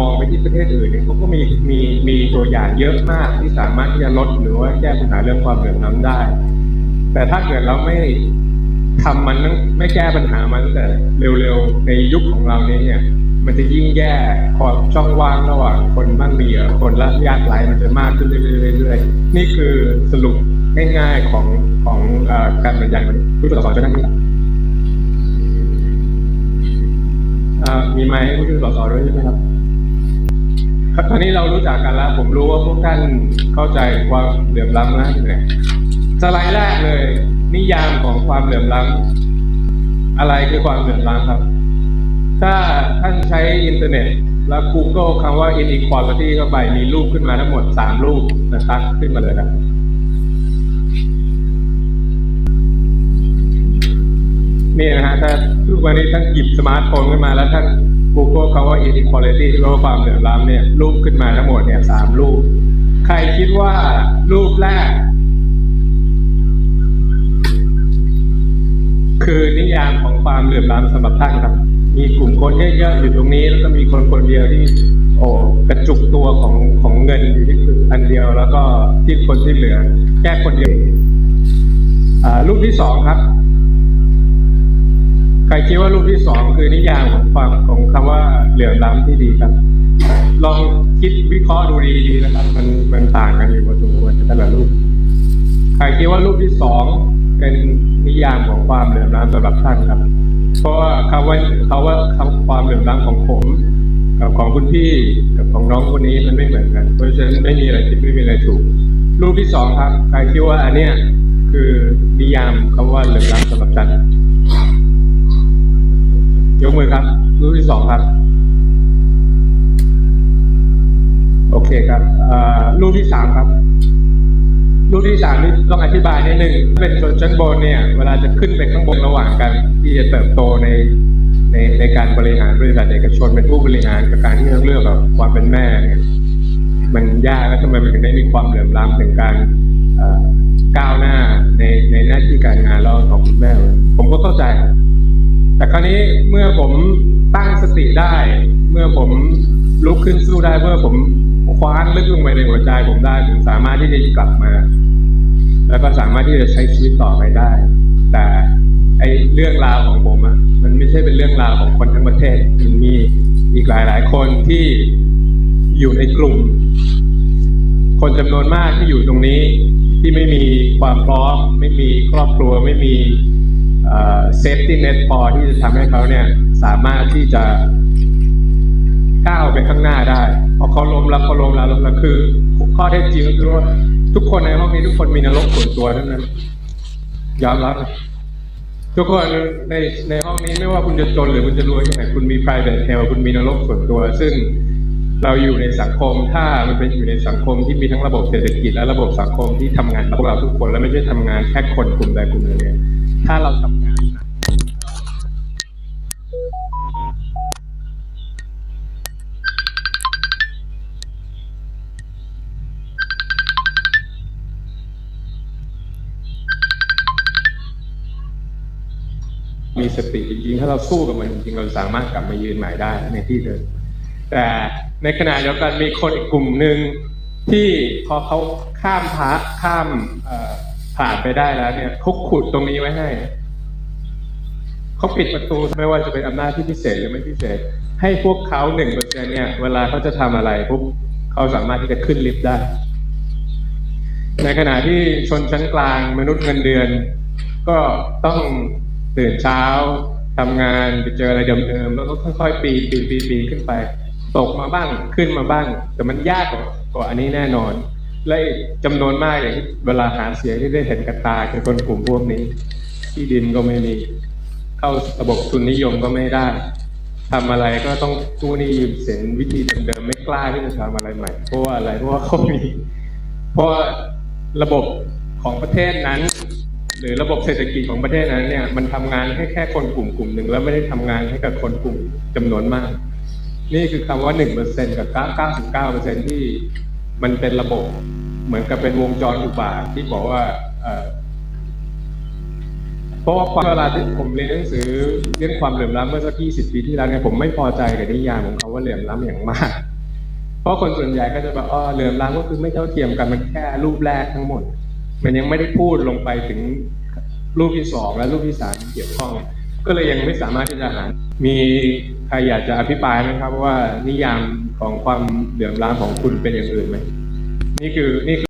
มองไปที่ประเทศอื่นเนี่ยเขาก็มีมีมีตัวอย่างเยอะมากที่สามารถที่จะลดหรือว่าแก้ปัญหาเรื่องความเหลื่อมล้ำได้ แต่ถ้าเกิดเราไม่ทำมันตั้งไม่แก้ปัญหามันแต่เร็วๆในยุคของเรานี้เนี่ย มันจะยิ่งแย่ความช่องว่างระหว่างคนบ้างมีกับคนละยากไร้มันจะมากขึ้นเรื่อยๆนี่คือสรุปง่ายๆของของอการบรรยายวันนี้ผู้ตรวจสอบจะนั่งนี่เอ่อมีไม้ผู้ตรวจสอบด้วยใช่ไหมครับ ตอนนี้เรารู้จักกันแล้ว ผมรู้ว่าพวกท่านเข้าใจความเหลื่อมล้ำนะเนี่ยสไลด์แรกเลย นิยามของความเหลื่อมล้ำอะไรคือความเหลื่อมล้ำครับ ถ้าท่านใช้อินเทอร์เน็ต แล้ว Google คำว่า inequality เข้าไปมีรูปขึ้นมาทั้งหมดสามรูปนะครับขึ้นมาเลยครับนี่นะฮะถ้าทุกวันนี้ท่านหยิบสมาร์ทโฟนขึ้นมาแล้วท่าน Google คำว่า inequality ที่แปลว่าความเหลื่อมล้ำเนี่ยรูปขึ้นมาทั้งหมดเนี่ยสามรูป ใครคิดว่ารูปแรก คือนิยามของความเหลื่อมล้ำสำหรับท่านครับ มีกลุ่มคนเยอะๆอยู่ตรงนี้ แล้วก็มีคนคนเดียวที่ โอ้กระจุกตัวของของเงินอยู่ที่อันเดียวแล้วก็ที่คนที่เหลือ แค่คนเดียวอ่ารูปที่สองครับ ใครคิดว่ารูปที่สองคือนิยามของความของคำว่าเหลื่อมล้ำที่ดีครับ ลองคิดวิเคราะห์ดูดีๆนะครับ มันมันต่างกันอยู่พอสมควรแต่ละรูป ใครคิดว่ารูปที่สองเป็นนิยามของความเหลื่อมล้ำสำหรับท่านครับ เพราะว่าคำว่าเขาว่าคำความเหลื่อมล้ำของผมกับของคุณพี่กับของน้องคนนี้มันไม่เหมือนกัน เพราะฉะนั้นไม่มีอะไรผิดไม่มีอะไรถูก รูปที่สองครับ ใครคิดว่าอันเนี้ยคือนิยามคำว่าเหลื่อมล้ำสำหรับท่าน ยกมือครับ รูปที่สองครับ โอเคครับรูปที่สามครับ รูปที่สามนี่ต้องอธิบายนิดนึงเป็นชนชั้นบนเนี่ย เวลาจะขึ้นไปข้างบนระหว่างกัน ที่จะเติบโตในในในการบริหารบริษัทเอกชนเป็นผู้บริหารกับการที่ต้องเลือกแบบความเป็นแม่เนี่ยมันยากแล้วทำไมมันถึงได้มีความเหลื่อมล้ำถึงการก้าวหน้าในในหน้าที่การงานแล้วของคุณแม่ ผมก็เข้าใจ แต่คราวนี้เมื่อผมตั้งสติได้ เมื่อผมลุกขึ้นสู้ได้เมื่อผมคว้านลึกลงไปในหัวใจผมได้ผมสามารถที่จะกลับมา แล้วก็สามารถที่จะใช้ชีวิตต่อไปได้ แต่ไอเรื่องราวของผมอะมันไม่ใช่เป็นเรื่องราวของคนทั้งประเทศมันมีอีกหลายหลายคนที่อยู่ในกลุ่ม คนจำนวนมากที่อยู่ตรงนี้ที่ไม่มีความพร้อม ไม่มีครอบครัวไม่มี เซฟตี้เน็ตพอที่จะทำให้เขาเนี่ยสามารถที่จะก้าวไปข้างหน้าได้พอเขาล้มแล้วเขาล้มแล้วล้มแล้วคือ ข้อเท็จจริงก็คือว่าทุกคนในห้องนี้ทุกคนมีนรกส่วนตัวทั้งนั้นยอมรับทุกคนในในห้องนี้ไม่ว่าคุณจะจนหรือคุณจะรวยแค่ไหนคุณมี private hell คุณมีนรกส่วนตัว ซึ่งเราอยู่ในสังคมถ้ามันเป็นอยู่ในสังคมที่มีทั้งระบบเศรษฐกิจและระบบสังคมที่ทำงานพวกเราทุกคน และไม่ใช่ทำงานแค่คนกลุ่มใดกลุ่มหนึ่งเนี่ย ถ้าเราทำงานนักมีสติจริงๆ ถ้าเราสู้กับมันจริงๆ เราสามารถกลับมายืนใหม่ได้ในที่เดิม แต่ในขณะเดียวกันมีคนอีกกลุ่มหนึ่งที่พอเขาข้ามพระข้ามเอ ผ่านไปได้แล้วเนี่ยเขาขุดตรงนี้ไว้ให้เขาปิดประตูไม่ว่าจะเป็นอำนาจที่พิเศษหรือไม่พิเศษ ให้พวกเขาหนึ่งเปอร์เซ็นเนี่ย เวลาเขาจะทำอะไรปุ๊บเขาสามารถที่จะขึ้นลิฟต์ได้ ในขณะที่ชนชั้นกลางมนุษย์เงินเดือน ก็ต้องตื่นเช้าทำงานไปเจออะไรเดิมๆแล้วก็ค่อยๆ ปีนปีนปีนขึ้นไป ตกมาบ้างขึ้นมาบ้าง แต่มันยากกว่าอันนี้แน่นอน และอีกจำนวนมากอย่างที่เวลาหาเสียงที่ได้เห็นกับตาคือคนกลุ่มพวกนี้ ที่ดินก็ไม่มี เข้าระบบทุนนิยมก็ไม่ได้ทำอะไรก็ต้องกู้นี้ยืมสินวิธีเดิมๆไม่กล้าที่จะทำอะไรใหม่ เพราะว่าอะไรเพราะว่าเขามี เพราะระบบของประเทศนั้น หรือระบบเศรษฐกิจของประเทศนั้นเนี่ย มันทำงานให้แค่คนกลุ่มกลุ่มหนึ่งแล้วไม่ได้ทำงานให้กับคนกลุ่มจำนวนมาก นี่คือคำว่าหนึ่งเปอร์เซ็นกับเก้าเก้าสิบเก้าเปอร์เซ็นที่ มันเป็นระบบ เหมือนกับเป็นวงจรอุบาทที่บอกว่าเพราะว่าเวลาที่ผมเรียนหนังสือเรื่องความเหลื่อมล้ำเมื่อสักยี่สิบปีที่แล้วเนี่ยผมไม่พอใจกับนิยามของเขาว่าเหลื่อมล้ำอย่างมาก เพราะคนส่วนใหญ่ก็จะแบบอ๋อเหลื่อมล้ำก็คือไม่เท่าเทียมกันมันแค่รูปแรกทั้งหมด มันยังไม่ได้พูดลงไปถึงรูปที่สองและรูปที่สามที่เกี่ยวข้อง ก็เลยยังไม่สามารถที่จะหา มีใครอยากจะอภิปรายไหมครับว่านิยามของความเหลื่อมล้ำของคุณเป็นอย่างอื่นไหมนี่คือนี่คือ